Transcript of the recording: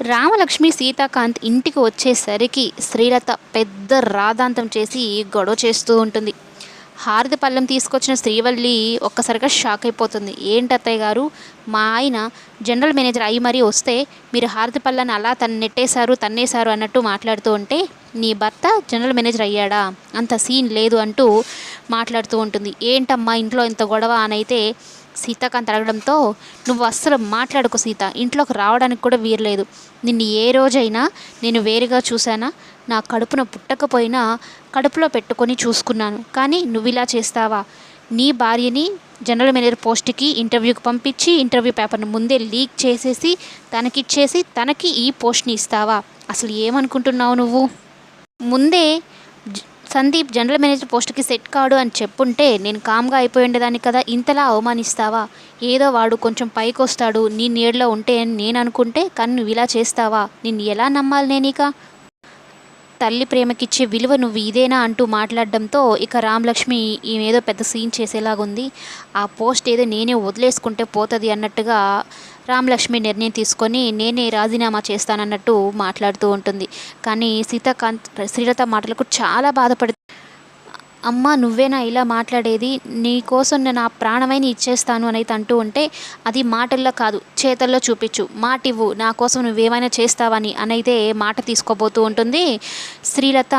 రామలక్ష్మి సీతాకాంత్ ఇంటికి వచ్చేసరికి శ్రీలత పెద్ద రాదాంతం చేసి గొడవ చేస్తూ ఉంటుంది. హారతి పళ్ళెం తీసుకొచ్చిన శ్రీవల్లి ఒక్కసారిగా షాక్ అయిపోతుంది. ఏంటి అత్తయ్య గారు? మా ఆయన జనరల్ మేనేజర్ అయ్యి మరీ వస్తే మీరు హారతి పళ్ళని అలా తను నెట్టేశారు తన్నేశారు అన్నట్టు మాట్లాడుతూ ఉంటే నీ భర్త జనరల్ మేనేజర్ అయ్యాడా? అంత సీన్ లేదు అంటూ మాట్లాడుతూ ఉంటుంది. ఏంటమ్మా ఇంట్లో ఇంత గొడవ? అని అయితే సీతాకాంత్ అడగడంతో నువ్వు అస్సలు మాట్లాడుకో సీత ఇంట్లోకి రావడానికి కూడా వీరలేదు నిన్ను ఏ రోజైనా నేను వేరుగా చూశానా? నా కడుపున పుట్టకపోయినా కడుపులో పెట్టుకొని చూసుకున్నాను. కానీ నువ్వు ఇలా చేస్తావా? నీ భార్యని జనరల్ మేనేజర్ పోస్ట్కి ఇంటర్వ్యూకి పంపించి ఇంటర్వ్యూ పేపర్ను ముందే లీక్ చేసేసి తనకిచ్చేసి తనకి ఈ పోస్ట్ని ఇస్తావా? అసలు ఏమనుకుంటున్నావు నువ్వు? ముందే సందీప్ జనరల్ మేనేజర్ పోస్ట్కి సెట్ కాడు అని చెప్పుంటే నేను కామ్గా అయిపోయి ఉండేదాన్ని కదా ఇంతలా అవమానిస్తావా? ఏదో వాడు కొంచెం పైకి వస్తాడు నీ నీడలో ఉంటే అని నేను అనుకుంటే కానీ నువ్వు ఇలా చేస్తావా? నిన్ను ఎలా నమ్మాలి నేను ఇక తల్లి ప్రేమకిచ్చే విలువ నువ్వు ఇదేనా అంటూ మాట్లాడడంతో ఇక రామలక్ష్మి ఈమె ఏదో పెద్ద సీన్ చేసేలాగుంది. ఆ పోస్ట్ ఏదో నేనే వదిలేసుకుంటే పోతుంది అన్నట్టుగా రామలక్ష్మి నిర్ణయం తీసుకొని నేనే రాజీనామా చేస్తానన్నట్టు మాట్లాడుతూ ఉంటుంది. కానీ సీతాకాంత్ శ్రీలత మాటలకు చాలా బాధపడి అమ్మ నువ్వేనా ఇలా మాట్లాడేది? నీ కోసం నేను నా ప్రాణమైన ఇచ్చేస్తాను అని అయితే అంటూ ఉంటే అది మాటల్లో కాదు చేతల్లో చూపించు. మాటివ్వు నా కోసం నువ్వేమైనా చేస్తావని అనైతే మాట తీసుకోబోతూ ఉంటుంది? శ్రీలత